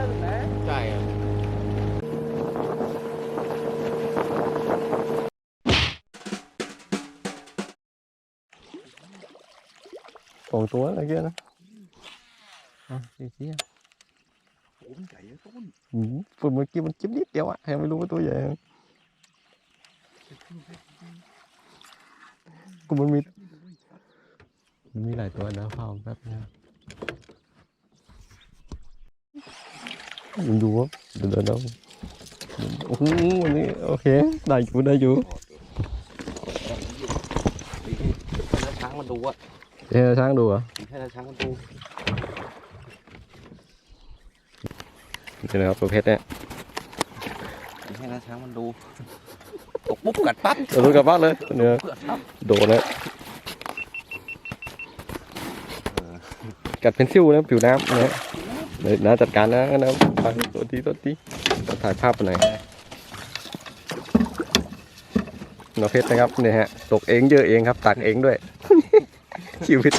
ระดักตึ้งนะใช่ครับสองตัวอะไรเงี้ยนะอะสีเสียโอ้มันใหญ่อะต้น อืมปุ่นเมื่อกี้มันจิ้มนิ ดเดียวอะยังไม่รู้ว่าตัวใหญ่กูมันมีมันมีหลายตัวนะเฝ้าแป๊บนะมึงดูวะเดี๋ยวเดี๋ยวเดี๋ยวโอ้โหวันนี้โอเคได้อยู่ได้อยู่ให้ช้างมันดูอะเฮ้ยช้างดูเหรอะให้ช้างมันดูนี่นะครับตัวเพชรเนี่ยให้ช้างมันดูตกปุ๊บกัดปั๊บเราดูกลับบ้านเลยเนี่ยเพื่อปั๊บโดนแล้วกัดเป็นซิ่วนะผิวน้ำนะ เดี๋ยวน้าจัดการนะนะไปตัวทีตัวทีถ่ายภาพไปหน่อยน้องเพชรนะครับเนี่ยฮะตกเองเยอะเองครับตักเองด้วย ชีวิต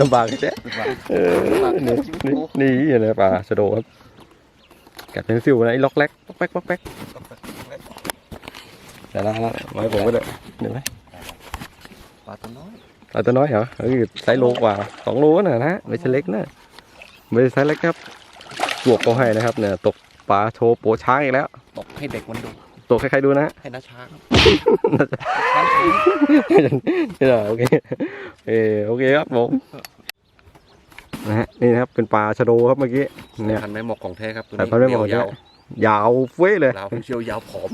ลำบากแจ๊ะเออนี่นี่นี่อะไรป่าสะโดครับกัดเป็นซิ่วนะไอ้ล็อกแรกป๊อกแป๊กป๊อกแป๊กแต่ละละไว้ผมก็ได้เดี๋ยวไหมปลาตัวน้อยปลาตัวน้อยเหรอเออไซส์โลกว่าสองโลน่ะนะไม่ใช่เล็กนะไม่ใช่ไซส์เล็กครับ บวกเขาให้นะครับเนี่ยตกปลาโชว์โปช้างอีกแล้ว ตกให้เด็กมันดู ตกใครๆดูนะให้น้าช้างน่าจะช้างดูนี่แหละโอเคเออโอเคครับผมนะฮะนี่นะครับเป็นปลาชะโดครับเมื่อกี้เนี่ยพันไม้หมอกของแท้ครับตัวสายนี้พันธุ์ไม่หมอกยาวยาวเฟ้ยเลยๆยาวเชียวยาวผอม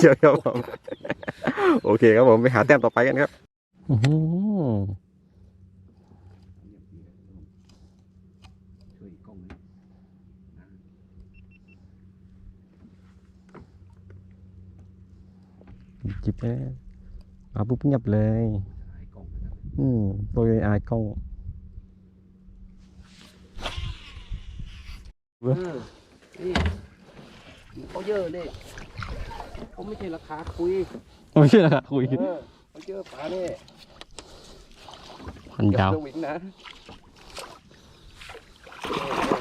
เดี๋ยวครับผมโอเคครับผมไปหาแต้มต่อไปกันครับ อื้อหือ ช่วยกล้องนี้ จิบแม่มาปุ๊บเงียบเลยถ่ายกล้องนะครับอืมตัวใหญ่อายกล้องเออนี่เขาเยอะเลยเขาไม่ใช่ราคาคุยไม่ใช่ละคุยเออเขาเจอปลาเนี่ยพันยาวสวิงนะ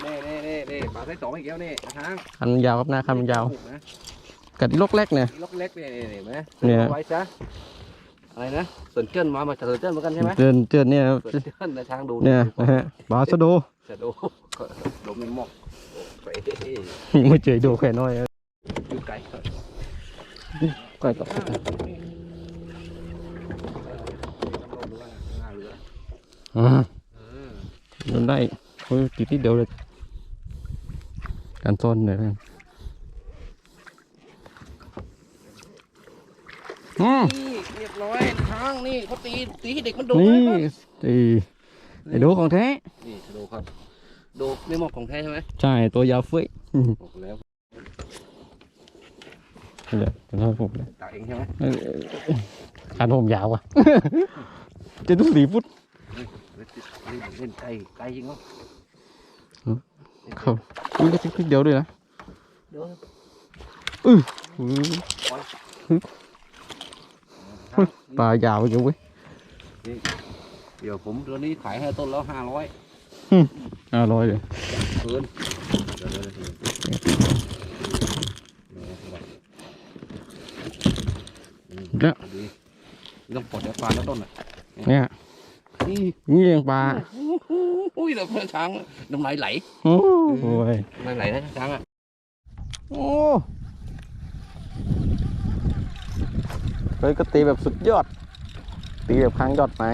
เน่เน่เน่เน่ปลาไซส์สองอีกแล้วเนี่ยช้างคันยาวครับหน้าคันยาวถูกนะ กัดที่ลกแรกเนี่ย ล็อกเล็กเนี่ยเห็นไหมเนี่ยอาไว้ซะอะไรนะส่วนเจิ้นมามาจากส่วนเจิ้นเหมือนกันใช่ไหมเดินเจอเนี่ยครับส่วนเจิ้นนะช้างดูเนี่ยนะฮะบาสโด จะดูก็ดมในหมอกโอ้ยไม่เจอโดแค่น้อยอยู่ไกลใกล้ต่ออ่าโดนได้โอ้ยติดที่เดียวเลยการซ่อนเลยนะ อืมนี่เรียบร้อยช้างนี่เขาตีตีให้เด็กมันดูนี่นะครับไอ้ไอ้โดของแท้ นี่ดูครับดูไม่หมอกของแท้ใช่ไหมใช่ ตัวยาวเฟ้ยบอกแล้วเดี๋ยวจะทำผมเลยตาเองใช่ไหมเออการผมยาวอะจะต้องสีฟุตเล่นเล่นไกลไกลจริงเนาะครับนี่ก็ทิกเดียวด้วยนะเดี๋ยวอือช้าง ปลายาวอยู่เว้ยเดี๋ยวผมตัวนี้ขายให้ต้นแล้วห้าร้อยอร่อยเลยเกินเดี๋ยวเดี๋ยวเดี๋ยวดีต้องปลดแล้วปลาแล้วต้นอะเนี่ยนี่นี่เลี้ยงปลาอุ้ยเราเพื่อช้างน้ำลายไหลโอ้ยน้ำลายไหลนะช้างอะโอ้ เลยก็ตีแบบสุดยอด ตีแบบค้างยอดไม้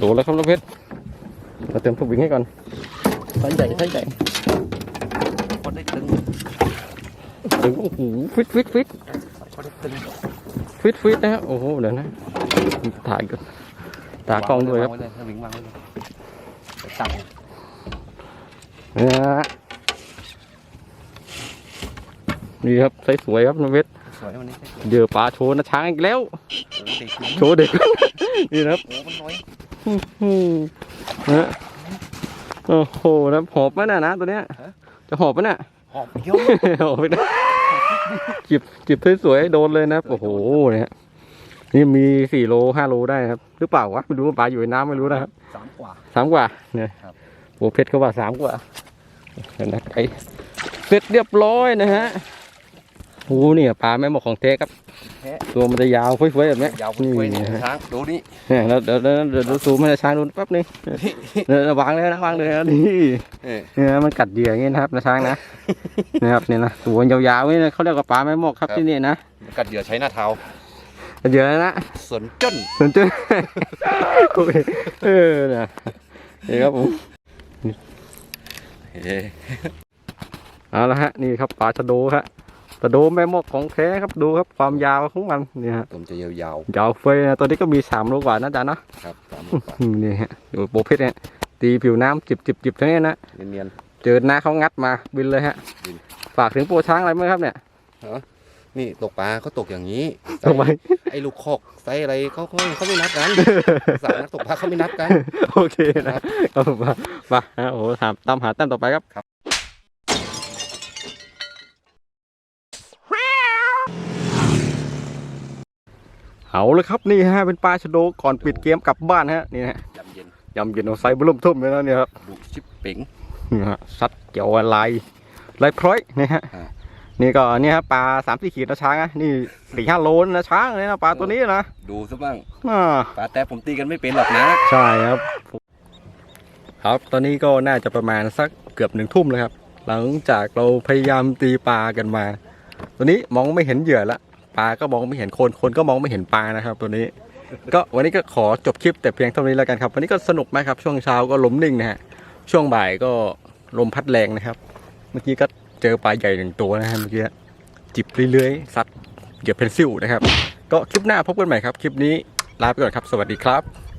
โดนแล้วครับน้องเพชรเราเติมทุกวิ่งให้ก่อนไซส์ใหญ่ไซส์ใหญ่คนได้ตึงถึงโอ้โหฟิตฟิตฟิตคนได้ตึงฟิตฟิตนะฮะโอ้โหเดี๋ยวนะถ่ายก่อนตากล้องด้วยครับวางไเลยสวิงวางไว้เลยไปตั้งนะฮะนี่ครับไซส์สวยครับน้องเพชรสวยวันนี้เดือปลาโชว์นะช้างอีกแล้วโอ้เด็กโชว์เด็กนี่นะครับโอ้มั นน้อยอืมนะฮะโอ้โหนะหอบไหมน่ะนะตัวเนี้ย จะหอบไหมน่ะหอบเยอะหอบไปนะจิบจิบสวยๆโดนเลยนะครับโอ้โหเนี่ยนี่มีสี่โลห้าโลได้นะครับ หรือเปล่าวะไม่รู้ว่าปลาอยู่ในน้ำไม่รู้นะครับสามกว่าสามกว่าเนี่ยครับโอ้เพชรเขาว่าสามกว่าเห็นนะไอ้เสร็จเรียบร้อยนะฮะโอ้เนี่ยปลาแม่หมอกของเทครับ แท้ตัวมันจะยาวเฟ้ยๆแบบเนี้ยยาวนี่เว้ยนะฮะช้างดูนี่เนี่ยแล้วเดี๋ยวเดี๋ยวเดี๋ยวเราซูมให้ช้างดูแป๊บนึงเดี๋ยววางเลยนะวางเลยนะนี่เออเนี่ยมันกัดเหยื่ออย่างงี้นะครับนะช้างนะ นะครับเนี่ยนะตัวยาวๆนี่นะเขาเรียกว่าปลาแม่หมอกครับที่นี่นะกัดเหยื่อใช้หน้าเท้ากัดเหยื่อนะส่วนจ้นสนใจโอ้ยเออนะนี่ครับผมเฮ้เอาละฮะนี่ครับปลาชะโดครั บชะโดแม่หมอกของแท้ครับดูครับความยาวของมันนี่ฮะตัวมันจะยาวยาวเฟยนะตัวนี้ก็มีสามโลกว่านะจ๊ะเนาะๆครับสามกว่าอืมนี่ฮะดูโปรเพชรเนี่ยตีผิวน้ำจิบจิบจิบทั้งนี้นะเนียนเจอหน้าเขางัดมาบินเลยฮะบินฝากถึงโปรช้างอะไรไหมครับเนี่ยๆนี่ตกปลาเขาตกอย่างนี้ทำไมไอ้ลูกคอกไซส์อะไรเขาเขาเขาไม่นับกันสาวนักตกปลาเขาไม่นับกัน โอเคนะครับมามาฮะโอ้โหถามตามหาแต้มต่อไปครับ ครับ เอาเลยครับนี่ฮะเป็นปลาชะโดก่อนปิดเกมกลับบ้านฮะนี่ฮะยำเย็นยำเย็นเอาไซส์บลุ่มทุ่มเลยนะเนี่ยครับดูชิปเป๋งนี่ฮะซัดเกี่ยวอะไรลายพร้อยนี่ฮะอ่านี่ก็นี่ครับปลาสามสี่ขีดนะช้างนะนี่สี่ห้าโลนะช้างเลยนะปลาตัวนี้นะดูซะบ้างอ่าปลาแต่ผมตีกันไม่เป็นหรอกนะใช่ครับ ครับตอนนี้ก็น่าจะประมาณสักเกือบหนึ่งทุ่มเลยครับ หลังจากเราพยายามตีปลากันมา ตัวนี้มองไม่เห็นเหยื่อละ ปลาก็มองไม่เห็นคนคนก็มองไม่เห็นปลานะครับ ตัวนี้ ก็วันนี้ก็ขอจบคลิปแต่เพียงเท่านี้แล้วกันครับวันนี้ก็สนุกมากครับ ช่วงเช้าก็ลมนิ่งนะฮะช่วงบ่ายก็ลมพัดแรงนะครับ เมื่อกี้ก็เจอปลาใหญ่หนึ่งตัวนะฮะเมื่อกี้จิบเรื่อยๆซัดเหยื่อเพนซิลนะครับ ก็คลิปหน้าพบกันใหม่ครับ คลิปนี้ลาไปก่อนครับ สวัสดีครับ